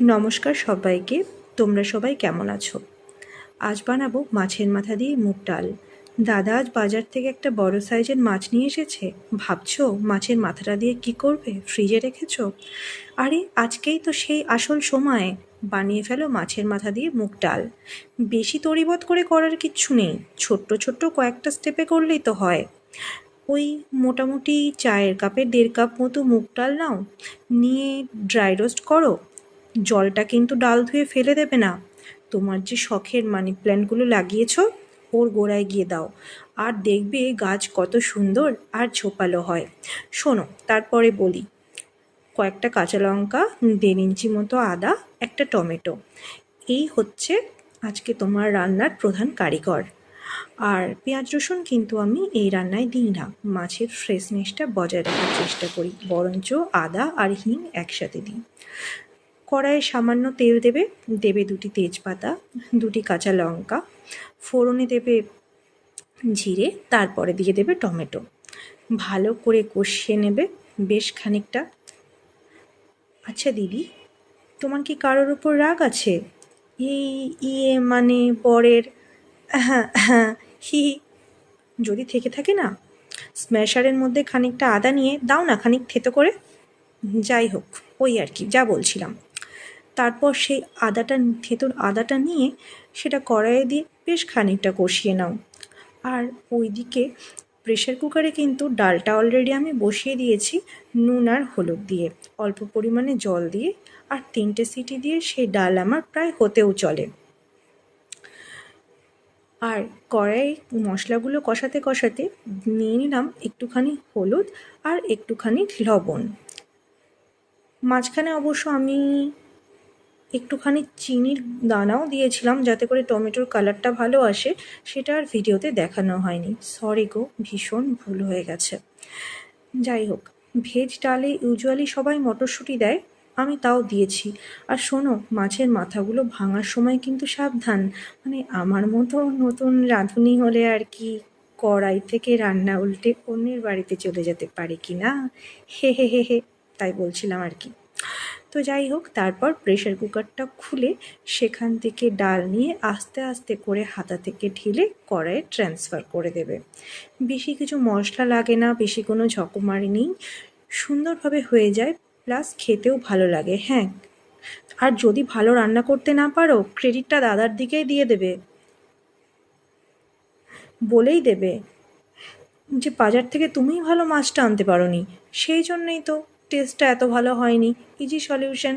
নমস্কার সবাইকে, তোমরা সবাই কেমন আছো? আজ বানাবো মাছের মাথা দিয়ে মুগ ডাল। দাদা আজ বাজার থেকে একটা বড় সাইজের মাছ নিয়ে এসেছে। ভাবছ মাছের মাথাটা দিয়ে কি করবে? ফ্রিজে রেখেছো? আরে, আজকেই তো সেই আসল সময়। বানিয়ে ফেলো মাছের মাথা দিয়ে মুগ ডাল। বেশি তরিবত করে করার কিচ্ছু নেই। ছোট্ট ছোট্ট কয়েকটা স্টেপে করলেই তো হয়। ওই মোটামুটি চায়ের কাপে দেড় কাপ মতো মুগ ডাল নাও। নিয়ে ড্রাই রোস্ট করো। জলটা কিন্তু ডাল ধুয়ে ফেলে দেবে না। তোমার যে শখের মানি প্ল্যান্টগুলো লাগিয়েছো, ওর গোড়ায় গিয়ে দাও। আর দেখবে গাছ কত সুন্দর আর ঝোপালো হয়। শোনো, তারপরে বলি। কয়েকটা কাঁচা লঙ্কা, দেড় ইঞ্চি মতো আদা, একটা টমেটো। এই হচ্ছে আজকে তোমার রান্নার প্রধান কারিগর। আর পেঁয়াজ রসুন কিন্তু আমি এই রান্নায় দিই না। মাছের ফ্রেশনেসটা বজায় রাখার চেষ্টা করি। বরঞ্চ আদা আর হিং একসাথে দিই। কড়াইয়ে সামান্য তেল দেবে দেবে দুটি তেজপাতা, দুটি কাঁচা লঙ্কা, ফোড়নে দেবে জিরে, তারপরে দিয়ে দেবে টমেটো। ভালো করে কষিয়ে নেবে বেশ খানিকটা। আচ্ছা দিদি, তোমার কি কারোর ওপর রাগ আছে? এই ইয়ে মানে পরের হ্যাঁ হ্যাঁ হি। যদি থেকে থাকে না, স্ম্যাশারের মধ্যে খানিকটা আদা নিয়ে দাও না খানিক থেতো করে। যাই হোক, ওই আর কি, যা বলছিলাম। তারপর সেই আদাটা থেতুর আদাটা নিয়ে সেটা কড়াইয়ে দিয়ে বেশ খানিকটা কষিয়ে নাও। আর ওইদিকে প্রেশার কুকারে কিন্তু ডালটা অলরেডি আমি বসিয়ে দিয়েছি নুন আর হলুদ দিয়ে। অল্প পরিমাণে জল দিয়ে আর তিনটে সিটি দিয়ে সেই ডাল আমার প্রায় হতেও চলে। আর কড়াই মশলাগুলো কষাতে কষাতে নিয়ে নিলাম একটুখানি হলুদ আর একটুখানি লবণ। মাঝখানে অবশ্য আমি একটুখানি চিনির দানাও দিয়েছিলাম যাতে করে টমেটোর কালারটা ভালো আসে, সেটা আর ভিডিওতে দেখানো হয়নি। সরি গো, ভীষণ ভুল হয়ে গেছে। যাই হোক, ভেজ ডালে ইউজুয়ালি সবাই মটরশুঁটি দেয়, আমি তাও দিয়েছি। আর শোনো, মাছের মাথাগুলো ভাঙার সময় কিন্তু সাবধান। মানে আমার মতো নতুন রাঁধুনি হলে আর কি কড়াই থেকে রান্না উল্টে অন্যের বাড়িতে চলে যেতে পারে কি না? হে হে হে হে, তাই বলছিলাম আর কি। তো যাই হোক, তারপর প্রেশার কুকারটা খুলে সেখান থেকে ডাল নিয়ে আস্তে আস্তে করে হাতা থেকে ঢেলে কড়াইয়ে ট্রান্সফার করে দেবে। বেশি কিছু মশলা লাগে না, বেশি কোনো ঝকমারি নেই। সুন্দরভাবে হয়ে যায় প্লাস খেতেও ভালো লাগে হ্যাঁ। আর যদি ভালো রান্না করতে না পারো ক্রেডিটটা দাদার দিকেই দিয়ে দেবে। বলেই দেবে যে, বাজার থেকে তুমিই ভালো মাছটা আনতে পারোনি। সেই জন্যই তো টেস্টটা এত ভালো হয়নি ইজি সলিউশন